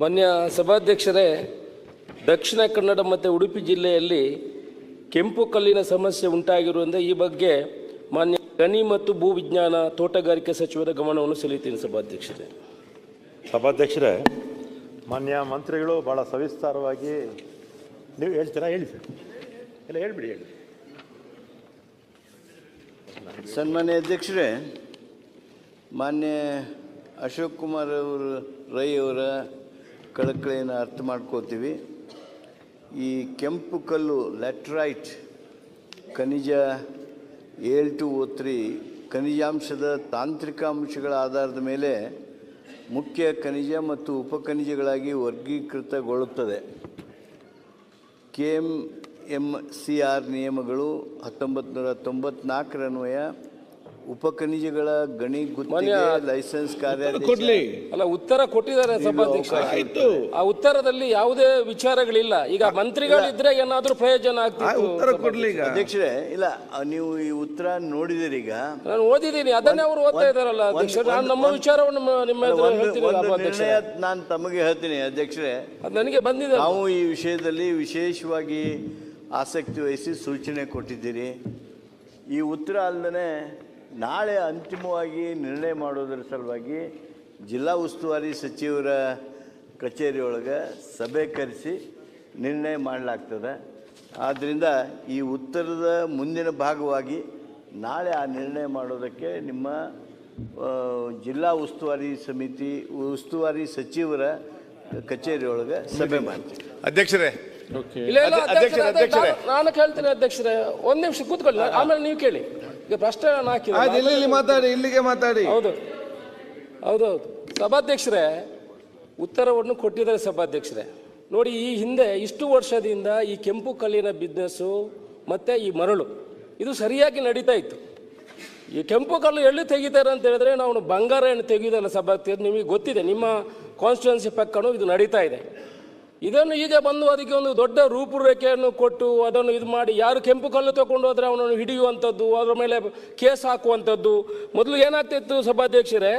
ಮಾನ್ಯ ಸಭಾಧ್ಯಕ್ಷರೇ ದಕ್ಷಿಣ ಕನ್ನಡ ಮತ್ತು ಉಡುಪಿ ಜಿಲ್ಲೆಯಲ್ಲಿ ಕೆಂಪು ಕಲ್ಲಿನ ಸಮಸ್ಯೆ ಉಂಟಾಗಿರುವುದರಿಂದ ಈ ಬಗ್ಗೆ ಮಾನ್ಯ ಗಣಿ ಮತ್ತು ಭೂ ವಿಜ್ಞಾನ ತೋಟಗಾರಿಕೆ ಸಚಿವರ ಗಮನವನ್ನು ಸೆಳೆಯುತ್ತೀನಿ ಸಭಾಧ್ಯಕ್ಷರೇ. ಸಭಾಧ್ಯಕ್ಷರೇ ಮಾನ್ಯ ಮಂತ್ರಿಗಳು ಭಾಳ ಸವಿಸ್ತಾರವಾಗಿ ನೀವು ಹೇಳ್ತೀರಾ ಹೇಳಿ ಸರ್. ಇಲ್ಲ ಹೇಳ್ಬಿಡಿ ಹೇಳಿ. ಸನ್ಮಾನ್ಯ ಅಧ್ಯಕ್ಷರೇ ಮಾನ್ಯ ಅಶೋಕ್ ಕುಮಾರ್ ಅವರು ರೈ ಅವರ ಕಳಕಳಿಯನ್ನು ಅರ್ಥ ಮಾಡ್ಕೋತೀವಿ. ಈ ಕೆಂಪು ಕಲ್ಲು ಲ್ಯಾಟ್ರೈಟ್ ಖನಿಜ ಏಳ್ ಟು ಓ ತ್ರೀ ಖನಿಜಾಂಶದ ತಾಂತ್ರಿಕ ಅಂಶಗಳ ಆಧಾರದ ಮೇಲೆ ಮುಖ್ಯ ಖನಿಜ ಮತ್ತು ಉಪಖನಿಜಗಳಾಗಿ ವರ್ಗೀಕೃತಗೊಳ್ಳುತ್ತದೆ. K M M C R ನಿಯಮಗಳು ಹತ್ತೊಂಬತ್ತು ನೂರ ತೊಂಬತ್ನಾಲ್ಕರನ್ವಯ ಉಪಖನಿಜಗಳ ಗಣಿ ಗುತ್ತಿಗೆ ಲೈಸೆನ್ಸ್ ಕೊಡ್ಲಿ. ಅಲ್ಲ ಉತ್ತರ ಕೊಟ್ಟಿದ್ದಾರೆ ಸಭಾಧ್ಯಕ್ಷ ಆ ಉತ್ತರದಲ್ಲಿ ಯಾವುದೇ ವಿಚಾರಗಳಿಲ್ಲ. ಈಗ ಮಂತ್ರಿಗಳಿದ್ರೆ ಏನಾದ್ರೂ ಪ್ರಯೋಜನ ಆಗ್ತಿತ್ತು ಉತ್ತರ ಕೊಡ್ಲಿ ಈಗ. ಅಧ್ಯಕ್ಷರೇ ಇಲ್ಲ ಆ, ನೀವು ಈ ಉತ್ತರ ನೋಡಿದಿರಿ ಈಗ. ನಾನು ಓದಿದ್ದೀನಿ ಅದನ್ನೇ ಅವರು ಓದ್ತಾ ಇದಾರಲ್ಲ ಅಧ್ಯಕ್ಷ ನಾನು ನಮ್ಮ ವಿಚಾರವನ್ನು ನಿಮ್ಮ- ನಿಮ್ಮ ಎದುರು ಒಂದು ಹೇಳ್ತೀನಿ ಒಂದು ಸಭಾಧ್ಯಕ್ಷ ನಿರ್ಣಯ ನಾನು ತಮಗೆ ಹೇಳ್ತೀನಿ ಅಧ್ಯಕ್ಷರೇ. ಅದು ನನಗೆ ಬಂದಿದೆ ನಾವು ಈ ವಿಷಯದಲ್ಲಿ ವಿಶೇಷವಾಗಿ ಆಸಕ್ತಿ ವಹಿಸಿ ಸೂಚನೆ ಕೊಟ್ಟಿದ್ದೀರಿ. ಈ ಉತ್ತರ ಅಲ್ಲದೆ ನಾಳೆ ಅಂತಿಮವಾಗಿ ನಿರ್ಣಯ ಮಾಡೋದ್ರ ಸಲುವಾಗಿ ಜಿಲ್ಲಾ ಉಸ್ತುವಾರಿ ಸಚಿವರ ಕಚೇರಿಯೊಳಗೆ ಸಭೆ ಕರೆಸಿ ನಿರ್ಣಯ ಮಾಡಲಾಗ್ತದೆ. ಆದ್ದರಿಂದ ಈ ಉತ್ತರದ ಮುಂದಿನ ಭಾಗವಾಗಿ ನಾಳೆ ಆ ನಿರ್ಣಯ ಮಾಡೋದಕ್ಕೆ ನಿಮ್ಮ ಜಿಲ್ಲಾ ಉಸ್ತುವಾರಿ ಸಮಿತಿ ಉಸ್ತುವಾರಿ ಸಚಿವರ ಕಚೇರಿಯೊಳಗೆ ಸಭೆ ಮಾಡ್ತೀವಿ. ಅಧ್ಯಕ್ಷರೇ. ನಾನು- ಹೇಳ್ತೀನಿ ಕೇಳ್ತೀನಿ ಅಧ್ಯಕ್ಷರೇ. ಒಂದು ನಿಮಿಷ ಕೂತ್ಕೊಳ್ಳಿ ಆಮೇಲೆ ನೀವು ಕೇಳಿ. ಈಗ ಪ್ರಶ್ನೆ ನಾನು ಹಾಕಿದೆ ಇಲ್ಲಿ ಇಲ್ಲಿ ಮಾತಾಡಿ ಇಲ್ಲಿಗೆ ಮಾತಾಡಿ. ಹೌದು. ಹೌದೌದು ಸಭಾಧ್ಯಕ್ಷರೇ ಉತ್ತರವನ್ನು ಕೊಟ್ಟಿದ್ದಾರೆ ಸಭಾಧ್ಯಕ್ಷರೇ. ನೋಡಿ ಈ ಹಿಂದೆ ಇಷ್ಟು ವರ್ಷದಿಂದ ಈ ಕೆಂಪು ಕಲ್ಲಿನ ಬಿಸ್ನೆಸ್ಸು ಮತ್ತು ಈ ಮರಳು ಇದು ಸರಿಯಾಗಿ ನಡೀತಾ ಇತ್ತು. ಈ ಕೆಂಪು ಕಲ್ಲು ಎಲ್ಲಿ ತೆಗಿತಾರೆ ಅಂತ ಹೇಳಿದ್ರೆ ನಾವು ಬಂಗಾರ ಏನು ತೆಗೆಯೋದಲ್ಲ ಸಭಾಧ್ಯಕ್ಷರು ನಿಮಗೆ ಗೊತ್ತಿದೆ ನಿಮ್ಮ ಕಾನ್ಸ್ಟಿಟ್ಯೂನ್ಸಿ ಪಕ್ಕನೂ ಇದು ನಡೀತಾ ಇದೆ. ಇದನ್ನು ಈಗ ಬಂದು ಅದಕ್ಕೆ ಒಂದು ದೊಡ್ಡ ರೂಪುರೇಖೆಯನ್ನು ಕೊಟ್ಟು ಅದನ್ನು ಇದು ಮಾಡಿ ಯಾರು ಕೆಂಪು ಕಲ್ಲು ತಗೊಂಡು ಹೋದರೆ ಅವನನ್ನು ಹಿಡಿಯುವಂಥದ್ದು, ಅದರ ಮೇಲೆ ಕೇಸ್ ಹಾಕುವಂಥದ್ದು. ಮೊದಲು ಏನಾಗ್ತಿತ್ತು ಸಭಾಧ್ಯಕ್ಷರೇ?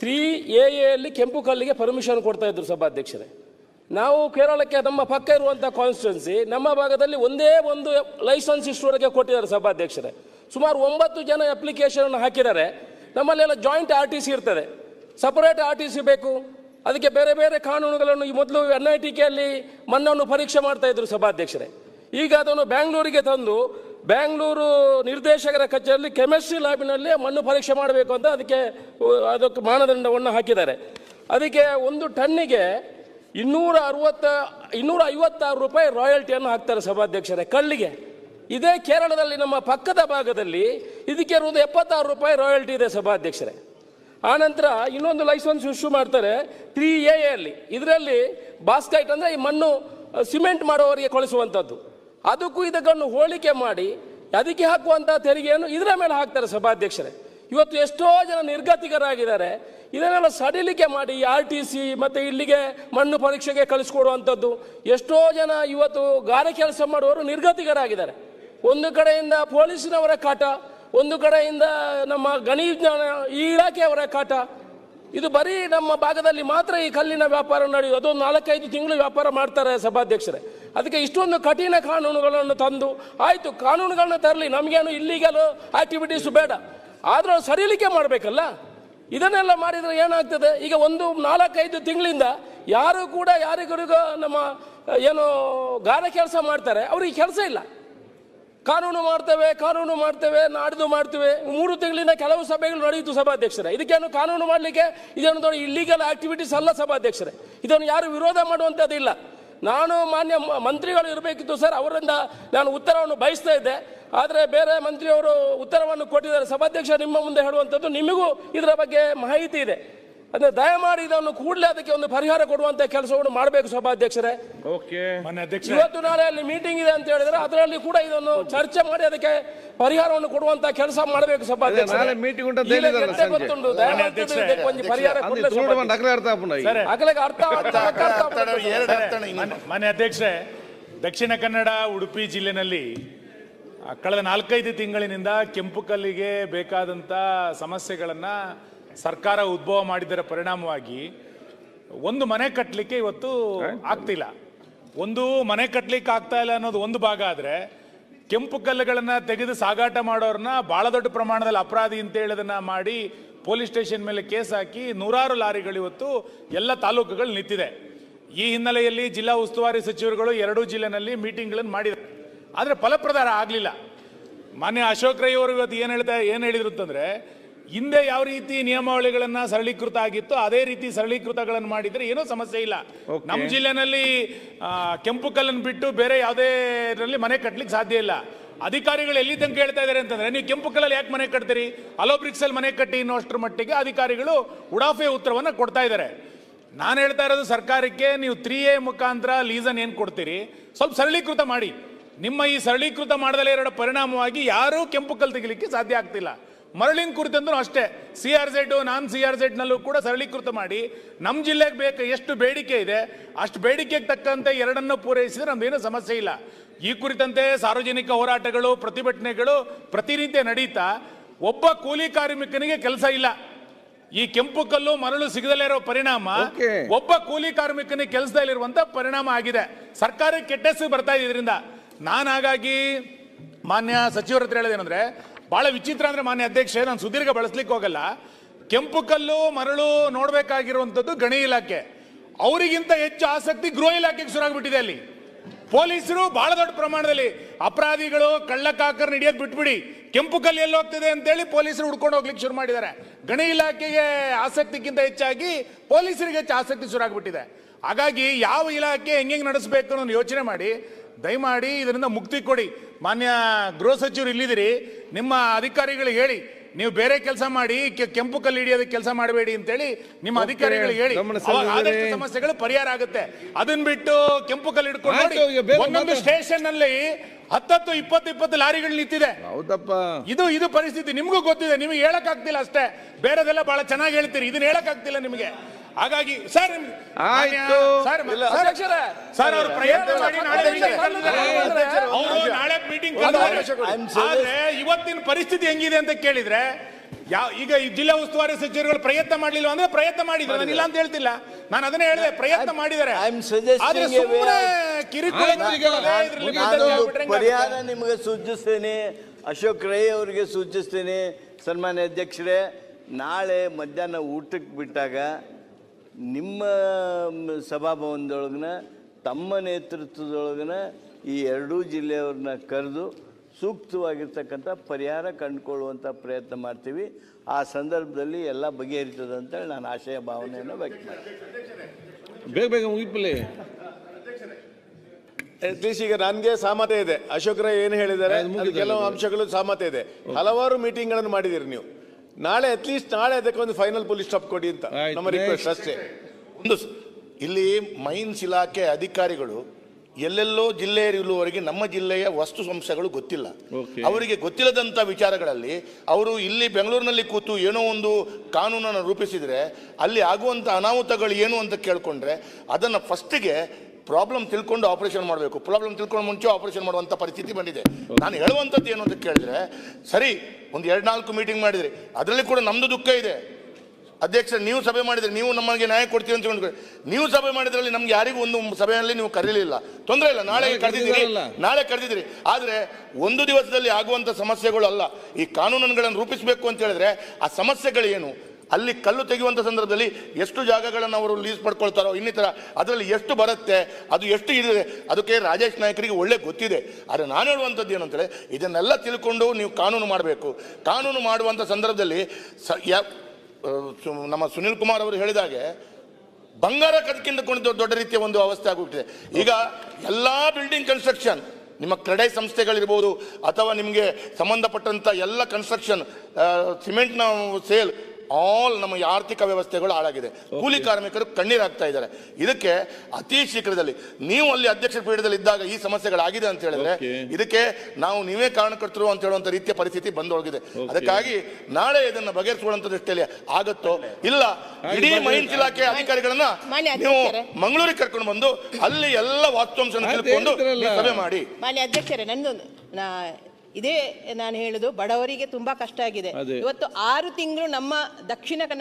ತ್ರೀ ಎ ಎಲ್ಲಿ ಕೆಂಪು ಕಲ್ಲಿಗೆ ಪರ್ಮಿಷನ್ ಕೊಡ್ತಾ ಇದ್ರು ಸಭಾಧ್ಯಕ್ಷರೇ. ನಾವು ಕೇರಳಕ್ಕೆ ನಮ್ಮ ಪಕ್ಕ ಇರುವಂಥ ಕಾನ್ಸ್ಟಿಟ್ಯೂನ್ಸಿ ನಮ್ಮ ಭಾಗದಲ್ಲಿ ಒಂದೇ ಒಂದು ಲೈಸೆನ್ಸ್ ಇಷ್ಟುವರೆಗೆ ಕೊಟ್ಟಿದ್ದಾರೆ ಸಭಾಧ್ಯಕ್ಷರೇ. ಸುಮಾರು ಒಂಬತ್ತು ಜನ ಅಪ್ಲಿಕೇಶನ್ ಹಾಕಿದ್ದಾರೆ. ನಮ್ಮಲ್ಲೆಲ್ಲ ಜಾಯಿಂಟ್ ಆರ್ ಟಿ ಸಿ ಇರ್ತದೆ. ಸಪರೇಟ್ ಆರ್ ಟಿ ಸಿ ಬೇಕು. ಅದಕ್ಕೆ ಬೇರೆ ಬೇರೆ ಕಾನೂನುಗಳನ್ನು ಈ ಮೊದಲು ಎನ್ ಐ ಟಿ ಕೆಯಲ್ಲಿ ಪರೀಕ್ಷೆ ಮಾಡ್ತಾ ಇದ್ರು ಸಭಾಧ್ಯಕ್ಷರೇ. ಈಗ ಅದನ್ನು ಬ್ಯಾಂಗ್ಳೂರಿಗೆ ತಂದು ಬ್ಯಾಂಗ್ಳೂರು ನಿರ್ದೇಶಕರ ಕಚೇರಿಯಲ್ಲಿ ಕೆಮಿಸ್ಟ್ರಿ ಲ್ಯಾಬಿನಲ್ಲಿ ಮಣ್ಣು ಪರೀಕ್ಷೆ ಮಾಡಬೇಕು ಅಂತ ಅದಕ್ಕೆ ಅದಕ್ಕೆ ಮಾನದಂಡವನ್ನು ಹಾಕಿದ್ದಾರೆ. ಅದಕ್ಕೆ ಒಂದು ಟನ್ನಿಗೆ ಇನ್ನೂರ ಅರವತ್ತ, ಇನ್ನೂರ ಐವತ್ತಾರು ರೂಪಾಯಿ ರಾಯಲ್ಟಿಯನ್ನು ಹಾಕ್ತಾರೆ ಸಭಾಧ್ಯಕ್ಷರೇ ಕಳ್ಳಿಗೆ. ಇದೇ ಕೇರಳದಲ್ಲಿ ನಮ್ಮ ಪಕ್ಕದ ಭಾಗದಲ್ಲಿ ಇದಕ್ಕೆ ಇರುವುದು ಎಪ್ಪತ್ತಾರು ರೂಪಾಯಿ ರಾಯಲ್ಟಿ ಇದೆ ಸಭಾಧ್ಯಕ್ಷರೇ. ಆನಂತರ ಇನ್ನೊಂದು ಲೈಸೆನ್ಸ್ ಇಶ್ಯೂ ಮಾಡ್ತಾರೆ ತ್ರೀ ಎ ಅಲ್ಲಿ. ಇದರಲ್ಲಿ ಬಾಸ್ಕೈಟ್ ಅಂದರೆ ಈ ಮಣ್ಣು ಸಿಮೆಂಟ್ ಮಾಡೋವರಿಗೆ ಕಳಿಸುವಂಥದ್ದು. ಅದಕ್ಕೂ ಇದಕ್ಕನ್ನು ಹೋಲಿಕೆ ಮಾಡಿ, ಅದಕ್ಕೆ ಹಾಕುವಂಥ ತೆರಿಗೆಯನ್ನು ಇದರ ಮೇಲೆ ಹಾಕ್ತಾರೆ ಸಭಾಧ್ಯಕ್ಷರೇ. ಇವತ್ತು ಎಷ್ಟೋ ಜನ ನಿರ್ಗತಿಕರಾಗಿದ್ದಾರೆ. ಇದನ್ನೆಲ್ಲ ಸಡಿಲಿಕೆ ಮಾಡಿ ಆರ್ ಟಿ ಸಿ ಮತ್ತು ಇಲ್ಲಿಗೆ ಮಣ್ಣು ಪರೀಕ್ಷೆಗೆ ಕಳಿಸ್ಕೊಡುವಂಥದ್ದು. ಎಷ್ಟೋ ಜನ ಇವತ್ತು ಗಾರೆ ಕೆಲಸ ಮಾಡುವವರು ನಿರ್ಗತಿಕರಾಗಿದ್ದಾರೆ. ಒಂದು ಕಡೆಯಿಂದ ಪೊಲೀಸಿನವರ ಕಾಟ ಒಂದು ಕಡೆಯಿಂದ ನಮ್ಮ ಗಣಿ ವಿಜ್ಞಾನ ಈ ಇಲಾಖೆಯವರ ಕಾಟ. ಇದು ಬರೀ ನಮ್ಮ ಭಾಗದಲ್ಲಿ ಮಾತ್ರ ಈ ಕಲ್ಲಿನ ವ್ಯಾಪಾರ ನಡೆಯುವುದು ಅದೊಂದು ನಾಲ್ಕೈದು ತಿಂಗಳು ವ್ಯಾಪಾರ ಮಾಡ್ತಾರೆ ಸಭಾಧ್ಯಕ್ಷರೇ. ಅದಕ್ಕೆ ಇಷ್ಟೊಂದು ಕಠಿಣ ಕಾನೂನುಗಳನ್ನು ತಂದು ಆಯಿತು, ಕಾನೂನುಗಳನ್ನ ತರಲಿ, ನಮಗೇನು ಇಲ್ಲಿಗಲ್ ಆಕ್ಟಿವಿಟೀಸ್ ಬೇಡ. ಆದರೂ ಸರಿಲಿಕ್ಕೆ ಮಾಡಬೇಕಲ್ಲ? ಇದನ್ನೆಲ್ಲ ಮಾಡಿದರೆ ಏನಾಗ್ತದೆ? ಈಗ ಒಂದು ನಾಲ್ಕೈದು ತಿಂಗಳಿಂದ ಯಾರು ಕೂಡ ಯಾರಿಗೂ ನಮ್ಮ, ಏನು, ಗಾರೆ ಕೆಲಸ ಮಾಡ್ತಾರೆ, ಅವ್ರಿಗೆ ಕೆಲಸ ಇಲ್ಲ. ಕಾನೂನು ಮಾಡ್ತೇವೆ ಕಾನೂನು ಮಾಡ್ತೇವೆ ನಾಡ್ದು ಮಾಡ್ತೇವೆ. ಮೂರು ತಿಂಗಳಿಂದ ಕೆಲವು ಸಭೆಗಳು ನಡೆಯಿತು ಸಭಾಧ್ಯಕ್ಷರೇ. ಇದಕ್ಕೇನು ಕಾನೂನು ಮಾಡಲಿಕ್ಕೆ ಇದೊಂದು ದೊಡ್ಡ ಇಲ್ಲಿಗಲ್ ಆಕ್ಟಿವಿಟೀಸ್ ಅಲ್ಲ ಸಭಾಧ್ಯಕ್ಷರೇ. ಇದನ್ನು ಯಾರು ವಿರೋಧ ಮಾಡುವಂಥದ್ದಿಲ್ಲ ನಾನು ಮಾನ್ಯ ಮಂತ್ರಿಗಳು ಇರಬೇಕಿತ್ತು ಸರ್, ಅವರಿಂದ ನಾನು ಉತ್ತರವನ್ನು ಬಯಸ್ತಾ ಇದ್ದೆ. ಆದರೆ ಬೇರೆ ಮಂತ್ರಿಯವರು ಉತ್ತರವನ್ನು ಕೊಟ್ಟಿದ್ದಾರೆ. ಸಭಾಧ್ಯಕ್ಷ ನಿಮ್ಮ ಮುಂದೆ ಹೇಳುವಂಥದ್ದು ನಿಮಗೂ ಇದರ ಬಗ್ಗೆ ಮಾಹಿತಿ ಇದೆ. ಅಂದರೆ ದಯಮಾಡಿ ಇದನ್ನು ಕೂಡಲೇ ಅದಕ್ಕೆ ಒಂದು ಪರಿಹಾರ ಕೊಡುವಂತ ಕೆಲಸವನ್ನು ಮಾಡಬೇಕು ಸಭಾಧ್ಯಕ್ಷರೇ ಓಕೆ ಮಾನ್ಯ ಅಧ್ಯಕ್ಷ ಇವತ್ತು ನಾಳೆ ಅಲ್ಲಿ ಮೀಟಿಂಗ್ ಇದೆ ಅಂತ ಹೇಳಿದ್ರೆ ಅದರಲ್ಲಿ ಕೂಡ ಇದನ್ನು ಚರ್ಚೆ ಮಾಡಿ ಅದಕ್ಕೆ ಪರಿಹಾರವನ್ನು ಕೊಡುವಂತ ಕೆಲಸ ಮಾಡಬೇಕು ಸಭಾಧ್ಯಕ್ಷ ನಾಳೆ meeting ಉಂಟಂತ ಹೇಳಿದಾರಲ್ಲ ಸಂಜೆ. ಗೊತ್ತುಂಟು ದಯಮಾಡಿ ಒಂದು ಪರಿಹಾರ ಅಂದಿ ಕೊಡ್ಲಿ ತುಳುಡು ಸಭಾಧ್ಯಕ್ಷ. ಬಂದು ಅಗಲ ಅರ್ಥ ಆಪುಂಡ ಈಗ. ಅರ್ಥ ಅರ್ಥ ಅರ್ಥ ಅರ್ಥ ಆಗ್ತದೆ. ಮಾನ್ಯ- ಮಾನ್ಯ ಅಧ್ಯಕ್ಷೆ ದಕ್ಷಿಣ ಕನ್ನಡ ಉಡುಪಿ ಜಿಲ್ಲೆನಲ್ಲಿ ಆ, ಕಳೆದ ನಾಲ್ಕೈದು ತಿಂಗಳಿನಿಂದ ಕೆಂಪು ಕಲ್ಲಿಗೆ ಬೇಕಾದಂತ ಸಮಸ್ಯೆಗಳನ್ನು ಸರ್ಕಾರ ಉದ್ಭವ ಮಾಡಿದರ ಪರಿಣಾಮವಾಗಿ ಒಂದು ಮನೆ ಕಟ್ಟಲಿಕ್ಕೆ ಇವತ್ತು ಆಗ್ತಿಲ್ಲ. ಒಂದು ಮನೆ ಕಟ್ಟಲಿಕ್ಕೆ ಆಗ್ತಾ ಇಲ್ಲ ಅನ್ನೋದು ಒಂದು ಭಾಗ ಆದರೆ ಕೆಂಪು ಕಲ್ಲುಗಳನ್ನು ತೆಗೆದು ಸಾಗಾಟ ಮಾಡೋರನ್ನ ಬಹಳ ದೊಡ್ಡ ಪ್ರಮಾಣದಲ್ಲಿ ಅಪರಾಧಿ ಅಂತ ಹೇಳೋದನ್ನ ಮಾಡಿ ಪೊಲೀಸ್ ಸ್ಟೇಷನ್ ಮೇಲೆ ಕೇಸ್ ಹಾಕಿ ನೂರಾರು ಲಾರಿಗಳು ಇವತ್ತು ಎಲ್ಲ ತಾಲೂಕುಗಳು ನಿಂತಿದೆ. ಈ ಹಿನ್ನೆಲೆಯಲ್ಲಿ ಜಿಲ್ಲಾ ಉಸ್ತುವಾರಿ ಸಚಿವರುಗಳು ಎರಡೂ ಜಿಲ್ಲೆನಲ್ಲಿ ಮೀಟಿಂಗ್ಗಳನ್ನು ಮಾಡಿದ್ದಾರೆ. ಆದರೆ ಫಲಪ್ರದಾರ ಆಗಲಿಲ್ಲ. ಮಾನ್ಯ ಅಶೋಕ್ ರೈ ಅವರು ಇವತ್ತು ಏನು ಹೇಳ್ತಾ ಏನು ಹೇಳಿದ್ರು ಅಂತಂದ್ರೆ ಹಿಂದೆ ಯಾವ ರೀತಿ ನಿಯಮಾವಳಿಗಳನ್ನ ಸರಳೀಕೃತ ಆಗಿತ್ತು ಅದೇ ರೀತಿ ಸರಳೀಕೃತಗಳನ್ನು ಮಾಡಿದ್ರೆ ಏನೂ ಸಮಸ್ಯೆ ಇಲ್ಲ. ನಮ್ಮ ಜಿಲ್ಲೆನಲ್ಲಿ ಕೆಂಪು ಕಲ್ಲನ್ನು ಬಿಟ್ಟು ಬೇರೆ ಯಾವುದೇ ಇದರಲ್ಲಿ ಮನೆ ಕಟ್ಟಲಿಕ್ಕೆ ಸಾಧ್ಯ ಇಲ್ಲ. ಅಧಿಕಾರಿಗಳು ಎಲ್ಲಿ ತನಕ ಹೇಳ್ತಾ ಇದ್ದಾರೆ ಅಂತಂದ್ರೆ ನೀವು ಕೆಂಪು ಕಲ್ಲಲ್ಲಿ ಯಾಕೆ ಮನೆ ಕಟ್ತೀರಿ? ಅಲೋಬ್ರಿಕ್ಸಲ್ಲಿ ಮನೆ ಕಟ್ಟಿ ಅನ್ನೋಷ್ಟರ ಮಟ್ಟಿಗೆ ಅಧಿಕಾರಿಗಳು ಉಡಾಫೆ ಉತ್ತರವನ್ನು ಕೊಡ್ತಾ ಇದ್ದಾರೆ ನಾನು ಹೇಳ್ತಾ ಇರೋದು ಸರ್ಕಾರಕ್ಕೆ ನೀವು ತ್ರೀ ಎ ಮುಖಾಂತರ ಲೀಸನ್ ಏನು ಕೊಡ್ತೀರಿ? ಸ್ವಲ್ಪ ಸರಳೀಕೃತ ಮಾಡಿ. ನಿಮ್ಮ ಈ ಸರಳೀಕೃತ ಮಾಡದಲ್ಲೇ ಎರಡು ಪರಿಣಾಮವಾಗಿ ಯಾರೂ ಕೆಂಪು ಕಲ್ ತೆಗಿಲಿಕ್ಕೆ ಸಾಧ್ಯ ಆಗ್ತಿಲ್ಲ. ಮರಳಿನ ಕುರಿತಂದ್ರೂ ಅಷ್ಟೇ. C R Z non C R ಝೆಡ್ನಲ್ಲೂ ಕೂಡ ಸರಳೀಕೃತ ಮಾಡಿ ನಮ್ಮ ಜಿಲ್ಲೆಗೆ ಬೇಕು ಎಷ್ಟು ಬೇಡಿಕೆ ಇದೆ ಅಷ್ಟು ಬೇಡಿಕೆಗೆ ತಕ್ಕಂತೆ ಎರಡನ್ನು ಪೂರೈಸಿದ್ರೆ ನಮ್ದೇನು ಸಮಸ್ಯೆ ಇಲ್ಲ. ಈ ಕುರಿತಂತೆ ಸಾರ್ವಜನಿಕ ಹೋರಾಟಗಳು ಪ್ರತಿಭಟನೆಗಳು ಪ್ರತಿನಿತ್ಯ ನಡೀತಾ ಒಬ್ಬ ಕೂಲಿ ಕಾರ್ಮಿಕನಿಗೆ ಕೆಲಸ ಇಲ್ಲ. ಈ ಕೆಂಪು ಕಲ್ಲು ಮರಳು ಸಿಗದಲ್ಲೇ ಇರೋ ಪರಿಣಾಮ. ಒಬ್ಬ ಕೂಲಿ ಕಾರ್ಮಿಕನಿಗೆ ಕೆಲಸದಲ್ಲಿರುವಂತ ಪರಿಣಾಮ ಆಗಿದೆ. ಸರ್ಕಾರಕ್ಕೆ ಕೆಟ್ಟ ಹೆಸರು ಬರ್ತಾ ಇದರಿಂದ. ನಾನು ಹಾಗಾಗಿ ಮಾನ್ಯ ಸಚಿವರ ಹತ್ರ ಹೇಳೋದೇನಂದ್ರೆ ಬಹಳ ವಿಚಿತ್ರ ಅಂದ್ರೆ ಮಾನ್ಯ ಅಧ್ಯಕ್ಷೆ, ನಾನು ಸುದೀರ್ಘ ಬಳಸ್ಲಿಕ್ಕೆ ಹೋಗಲ್ಲ. ಕೆಂಪು ಕಲ್ಲು, ಮರಳು ನೋಡ್ಬೇಕಾಗಿರುವಂತದ್ದು ಗಣಿ ಇಲಾಖೆ. ಅವರಿಗಿಂತ ಹೆಚ್ಚು ಆಸಕ್ತಿ ಗೃಹ ಇಲಾಖೆಗೆ ಶುರುವಾಗ್ಬಿಟ್ಟಿದೆ ಅಲ್ಲಿ. ಪೊಲೀಸರು ಬಹಳ ದೊಡ್ಡ ಪ್ರಮಾಣದಲ್ಲಿ ಅಪರಾಧಿಗಳು ಕಳ್ಳಕಾಕರ್ ಹಿಡಿಯೋದು ಬಿಟ್ಬಿಡಿ, ಕೆಂಪು ಕಲ್ಲು ಎಲ್ಲಿ ಹೋಗ್ತಿದೆ ಅಂತೇಳಿ ಪೊಲೀಸರು ಹುಡ್ಕೊಂಡು ಹೋಗ್ಲಿಕ್ಕೆ ಶುರು ಮಾಡಿದ್ದಾರೆ. ಗಣಿ ಇಲಾಖೆಗೆ ಆಸಕ್ತಿಗಿಂತ ಹೆಚ್ಚಾಗಿ ಪೊಲೀಸರಿಗೆ ಹೆಚ್ಚು ಆಸಕ್ತಿ ಶುರು ಆಗ್ಬಿಟ್ಟಿದೆ ಹಾಗಾಗಿ ಯಾವ ಇಲಾಖೆ ಹೆಂಗೆ ನಡೆಸಬೇಕು ಅನ್ನೋ ಯೋಚನೆ ಮಾಡಿ ದಯಮಾಡಿ ಇದರಿಂದ ಮುಕ್ತಿ ಕೊಡಿ. ಮಾನ್ಯ ಗೃಹ ಸಚಿವರು ಇಲ್ಲಿದ್ದೀರಿ. ನಿಮ್ಮ ಅಧಿಕಾರಿಗಳಿಗೆ ಹೇಳಿ. ನೀವು ಬೇರೆ ಕೆಲಸ ಮಾಡಿ ಕೆಂಪು ಕಲ್ಲು ಹಿಡಿಯೋದ ಕೆಲಸ ಮಾಡಬೇಡಿ ಅಂತೇಳಿ ನಿಮ್ಮ. ಅಧಿಕಾರಿಗಳಿಗೆ ಹೇಳಿ. ಆದಷ್ಟು ಸಮಸ್ಯೆಗಳು ಪರಿಹಾರ ಆಗುತ್ತೆ. ಅದನ್ನ ಬಿಟ್ಟು ಕೆಂಪು ಕಲ್ಲು ಹಿಡ್ಕೊಂಡು ಒಂದೊಂದು. ಸ್ಟೇಷನ್ ಅಲ್ಲಿ ಹತ್ತತ್ತು ಇಪ್ಪತ್ತು ಇಪ್ಪತ್ತು ಲಾರಿಗಳು ನಿಂತಿದೆ. ಹೌದಪ್ಪ. ಇದು ಇದು ಪರಿಸ್ಥಿತಿ ನಿಮಗೂ ಗೊತ್ತಿದೆ. ನಿಮಗೆ ಹೇಳಕ್ ಆಗ್ತಿಲ್ಲ ಅಷ್ಟೇ. ಬೇರೆದೆಲ್ಲ ಬಹಳ ಚೆನ್ನಾಗಿ ಹೇಳ್ತೀರಿ. ಇದನ್ನ ಹೇಳಕ್ ಆಗ್ತಿಲ್ಲ ನಿಮಗೆ. ಹಾಗಾಗಿ ಸರ್ ಆಯ್ತು. ಸರ್ ಸರ್, ಅಧ್ಯಕ್ಷರೇ. ಸರ್ ಅವ್ರು ಪ್ರಯತ್ನ ಮಾಡಿ ನಾಳೆ. ಅವರು ನಾಳೆ ಮೀಟಿಂಗ್. ಆದ್ರೆ ಇವತ್ತಿನ ಪರಿಸ್ಥಿತಿ ಹೆಂಗಿದೆ ಅಂತ ಕೇಳಿದ್ರೆ ಯಾವ ಈಗ ಈ ಜಿಲ್ಲಾ ಉಸ್ತುವಾರಿ ಸಚಿವರುಗಳು ಪ್ರಯತ್ನ ಮಾಡ್ಲಿಲ್ಲ ಅಂದ್ರೆ ಪ್ರಯತ್ನ ಮಾಡಿದ್ರು. ನಾನು ಇಲ್ಲ ಅಂತ ಹೇಳ್ತಿಲ್ಲ. ನಾನು ಅದನ್ನೇ ಹೇಳಿದೆ ಪ್ರಯತ್ನ ಮಾಡಿದ್ದಾರೆ. ಆದ್ರೆ ಸುಮ್ಮನೆ? ಪರಿಹಾರ ನಿಮಗೆ ಸೂಚಿಸ್ತೇನೆ. ಅಶೋಕ್ ರೈ ಅವರಿಗೆ ಸೂಚಿಸ್ತೇನೆ. ಸನ್ಮಾನ್ಯ ಅಧ್ಯಕ್ಷರೇ ನಾಳೆ ಮಧ್ಯಾಹ್ನ ಊಟಕ್ಕೆ ಬಿಟ್ಟಾಗ ನಿಮ್ಮ ಸಭಾಭವನದೊಳಗಿನ ತಮ್ಮ ನೇತೃತ್ವದೊಳಗನ ಈ ಎರಡೂ ಜಿಲ್ಲೆಯವ್ರನ್ನ ಕರೆದು ಸೂಕ್ತವಾಗಿರ್ತಕ್ಕಂಥ ಪರಿಹಾರ ಕಂಡುಕೊಳ್ಳುವಂಥ ಪ್ರಯತ್ನ ಮಾಡ್ತೀವಿ. ಆ ಸಂದರ್ಭದಲ್ಲಿ ಎಲ್ಲ ಬಗೆಹರಿತದೆ ಅಂತೇಳಿ ನಾನು ಆಶಯ ಭಾವನೆಯನ್ನು ವ್ಯಕ್ತ ಮಾಡ್ತೀನಿ. ಬೇಗ ಬೇಗ ಮುಗಿಪಲ್ಲಿ ಅಟ್ಲೀಸ್ಟ್ ಈಗ ನನಗೆ ಸಾಮತೆ ಇದೆ. ಅಶೋಕ್ ರೈ ಏನು ಹೇಳಿದ್ದಾರೆ? ಕೆಲವು ಅಂಶಗಳು ಸಾಮತೆ ಇದೆ. ಹಲವಾರು ಮೀಟಿಂಗ್ಗಳನ್ನು ಮಾಡಿದಿರಿ ನೀವು. ನಾಳೆ ಅಟ್ಲೀಸ್ಟ್ ನಾಳೆ ಅದಕ್ಕೆ ಒಂದು ಫೈನಲ್ ಪೊಲೀಸ್ ಸ್ಟಾಪ್ ಕೊಡಿ ಅಂತ ಆಯ್ತು, ನಮ್ಮ ರಿಕ್ವೆಸ್ಟ್ ಅಷ್ಟೇ. ಒಂದು ಸ- ಇಲ್ಲಿ ಮೈನ್ಸ್ ಇಲಾಖೆ ಅಧಿಕಾರಿಗಳು ಎಲ್ಲೆಲ್ಲೋ ಜಿಲ್ಲೆ ಇರುವವರೆಗೆ ನಮ್ಮ ಜಿಲ್ಲೆಯ ವಸ್ತು ಸಂಸ್ಥೆಗಳು ಗೊತ್ತಿಲ್ಲ. Okay. ಅವರಿಗೆ ಗೊತ್ತಿಲ್ಲದಂಥ ವಿಚಾರಗಳಲ್ಲಿ ಅವರು ಇಲ್ಲಿ ಬೆಂಗಳೂರಿನಲ್ಲಿ ಕೂತು ಏನೋ ಒಂದು ಕಾನೂನನ್ನು ರೂಪಿಸಿದರೆ ಅಲ್ಲಿ ಆಗುವಂಥ ಅನಾಹುತಗಳು ಏನು ಅಂತ ಕೇಳ್ಕೊಂಡ್ರೆ ಅದನ್ನು ಫಸ್ಟಿಗೆ ಪ್ರಾಬ್ಲಮ್ ತಿಳ್ಕೊಂಡು ಆಪರೇಷನ್ ಮಾಡಬೇಕು. ಪ್ರಾಬ್ಲಮ್ ತಿಳ್ಕೊಂಡು ಮುಂಚೆ ಆಪರೇಷನ್ ಮಾಡುವಂಥ ಪರಿಸ್ಥಿತಿ ಬಂದಿದೆ. ನಾನು ಹೇಳುವಂಥದ್ದು ಏನು ಅಂತ ಕೇಳಿದ್ರೆ ಸರಿ ಒಂದು ಎರಡು ನಾಲ್ಕು ಮೀಟಿಂಗ್ ಮಾಡಿದ್ರಿ. ಅದರಲ್ಲಿ ಕೂಡ ನಮ್ಮದು ದುಃಖ ಇದೆ. ಅಧ್ಯಕ್ಷ ನೀವು ಸಭೆ ಮಾಡಿದರೆ ನೀವು ನಮಗೆ ನ್ಯಾಯ ಕೊಡ್ತೀವಿ ಅಂತ ನೀವು ಸಭೆ ಮಾಡಿದ್ರಲ್ಲಿ ನಮ್ಗೆ ಯಾರಿಗೂ ಒಂದು ಸಭೆಯಲ್ಲಿ ನೀವು ಕರೀಲಿಲ್ಲ. ತೊಂದರೆ ಇಲ್ಲ. ನಾಳೆ ಕರೆದಿದ್ದೀರಿ. ನಾಳೆ ಕರೆದಿದ್ದೀರಿ. ಆದರೆ ಒಂದು ದಿವಸದಲ್ಲಿ ಆಗುವಂಥ ಸಮಸ್ಯೆಗಳು ಅಲ್ಲ ಈ ಕಾನೂನುಗಳನ್ನು ರೂಪಿಸಬೇಕು ಅಂತ ಹೇಳಿದ್ರೆ ಆ ಸಮಸ್ಯೆಗಳೇನು? ಏನು ಅಲ್ಲಿ ಕಲ್ಲು ತೆಗೆಯುವಂಥ ಸಂದರ್ಭದಲ್ಲಿ ಎಷ್ಟು ಜಾಗಗಳನ್ನು ಅವರು ಲೀಸ್ ಮಾಡ್ಕೊಳ್ತಾರೋ, ಇನ್ನಿತರ, ಅದರಲ್ಲಿ ಎಷ್ಟು ಬರುತ್ತೆ, ಅದು ಎಷ್ಟು ಇದೆ, ಅದಕ್ಕೆ ರಾಜೇಶ್ ನಾಯಕರಿಗೆ ಒಳ್ಳೆ ಗೊತ್ತಿದೆ. ಆದರೆ ನಾನು ಹೇಳುವಂಥದ್ದು ಏನು ಅಂತೇಳಿ, ಇದನ್ನೆಲ್ಲ ತಿಳ್ಕೊಂಡು ನೀವು ಕಾನೂನು ಮಾಡಬೇಕು. ಕಾನೂನು ಮಾಡುವಂಥ ಸಂದರ್ಭದಲ್ಲಿ ಸ ನಮ್ಮ ಸುನಿಲ್ ಕುಮಾರ್ ಅವರು ಹೇಳಿದಾಗೆ ಬಂಗಾರ ಕದ್ಕಿಂತ ಕೊಂಡು ದೊಡ್ಡ ರೀತಿಯ ಒಂದು ಅವಸ್ಥೆ ಆಗೋಗ್ತಿದೆ ಈಗ ಎಲ್ಲ ಬಿಲ್ಡಿಂಗ್ ಕನ್ಸ್ಟ್ರಕ್ಷನ್ ನಿಮ್ಮ ಕ್ರೆಡೈ ಸಂಸ್ಥೆಗಳಿರ್ಬೋದು, ಅಥವಾ ನಿಮಗೆ ಸಂಬಂಧಪಟ್ಟಂಥ ಎಲ್ಲ ಕನ್ಸ್ಟ್ರಕ್ಷನ್ ಸಿಮೆಂಟ್ನ ಸೇಲ್ ಆಲ್ ನಮ್ಮ ಈ ಆರ್ಥಿಕ ವ್ಯವಸ್ಥೆಗಳು ಹಾಳಾಗಿದೆ. ಕೂಲಿ ಕಾರ್ಮಿಕರು ಕಣ್ಣೀರಾಗ್ತಾ ಇದ್ದಾರೆ. ಇದಕ್ಕೆ ಅತಿ ಶೀಘ್ರದಲ್ಲಿ ನೀವು ಅಲ್ಲಿ ಅಧ್ಯಕ್ಷ ಪೀಠದಲ್ಲಿ ಇದ್ದಾಗ ಈ ಸಮಸ್ಯೆಗಳಾಗಿದೆ ಅಂತ ಹೇಳಿದ್ರೆ ಇದಕ್ಕೆ ನಾವು ನೀವೇ ಕಾರಣಕರ್ತರು ಅಂತ ಹೇಳುವಂತ ರೀತಿಯ ಪರಿಸ್ಥಿತಿ ಬಂದೊಳಗಿದೆ. ಅದಕ್ಕಾಗಿ ನಾಳೆ ಇದನ್ನ ಬಗೆಹರಿಸುವಂತ ದೃಷ್ಟಿಯಲ್ಲಿ ಆಗತ್ತೋ ಇಲ್ಲ ಇಡೀ ಮೈನ್ಸ್ ಇಲಾಖೆ ಅಧಿಕಾರಿಗಳನ್ನ ನೀವು. ಮಂಗಳೂರಿಗೆ ಕರ್ಕೊಂಡು ಬಂದು ಅಲ್ಲಿ ಎಲ್ಲ ವಾಸ್ತವಾಂಶ ತಿಳ್ಕೊಂಡು. ಸಭೆ ಮಾಡಿ. ಮಾನ್ಯ ಅಧ್ಯಕ್ಷರೇ ನಂದೊಂದು ನಾ ಇದೇ ನಾನು ಹೇಳುದು ಬಡವರಿಗೆ ತುಂಬಾ ಕಷ್ಟ ಆಗಿದೆ. ಇವತ್ತು ಆರು ತಿಂಗಳು ನಮ್ಮ ದಕ್ಷಿಣ ಕನ್ನಡ